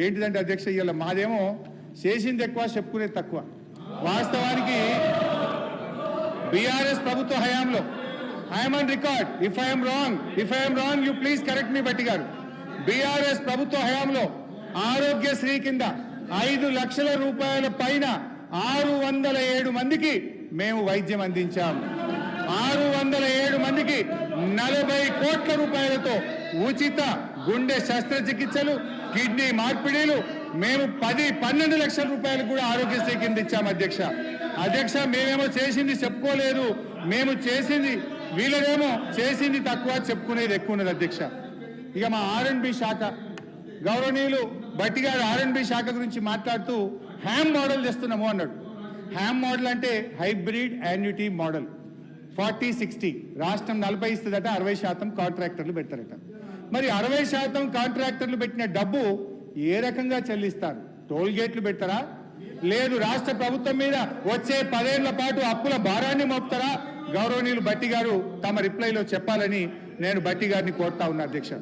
ఏంటిదంటే అధ్యక్ష ఇవాళ మాదేమో చేసింది ఎక్కువ చెప్పుకునేది తక్కువ. వాస్తవానికి బీఆర్ఎస్ ప్రభుత్వ హయాంలో I'm on record if I'm wrong if I'm wrong you please correct me Bhatti గారు. బీఆర్ఎస్ ప్రభుత్వ హయాంలో ఆరోగ్యశ్రీ కింద ఐదు లక్షల రూపాయల పైన ఆరు వందల ఏడు మందికి మేము వైద్యం అందించాం. ఆరు వందల ఏడు మందికి నలభై కోట్ల రూపాయలతో ఉచిత గుండె శస్త్రచికిత్సలు కిడ్నీ మార్పిడీలు మేము పది పన్నెండు లక్షల రూపాయలు కూడా ఆరోగ్యశ్రీ కింద ఇచ్చాము అధ్యక్ష. అధ్యక్ష మేమేమో చేసింది చెప్పుకోలేదు. మేము చేసింది వీళ్ళదేమో చేసింది తక్కువ చెప్పుకునేది ఎక్కువ ఉన్నది అధ్యక్ష. ఇక మా ఆర్ఎండ్బి శాఖ గౌరవనీయులు బట్టి గారు ఆర్ఎండ్బి శాఖ గురించి మాట్లాడుతూ హ్యామ్ మోడల్ చేస్తున్నాము అన్నాడు. హ్యామ్ మోడల్ అంటే hybrid annuity model forty sixty. రాష్ట్రం నలభై ఇస్తుందట అరవై శాతం కాంట్రాక్టర్లు పెడతారట. మరి అరవై శాతం కాంట్రాక్టర్లు పెట్టిన డబ్బు ఏ రకంగా చెల్లిస్తారు? టోల్ గేట్లు పెడతారా? లేదు రాష్ట్ర ప్రభుత్వం మీద వచ్చే పదేళ్ళ పాటు అప్పుల భారాన్ని మోపుతారా? గౌరవనీయులు బట్టి గారు తమ రిప్లైలో చెప్పాలని నేను బట్టి గారిని కోరుతా ఉన్నా అధ్యక్ష.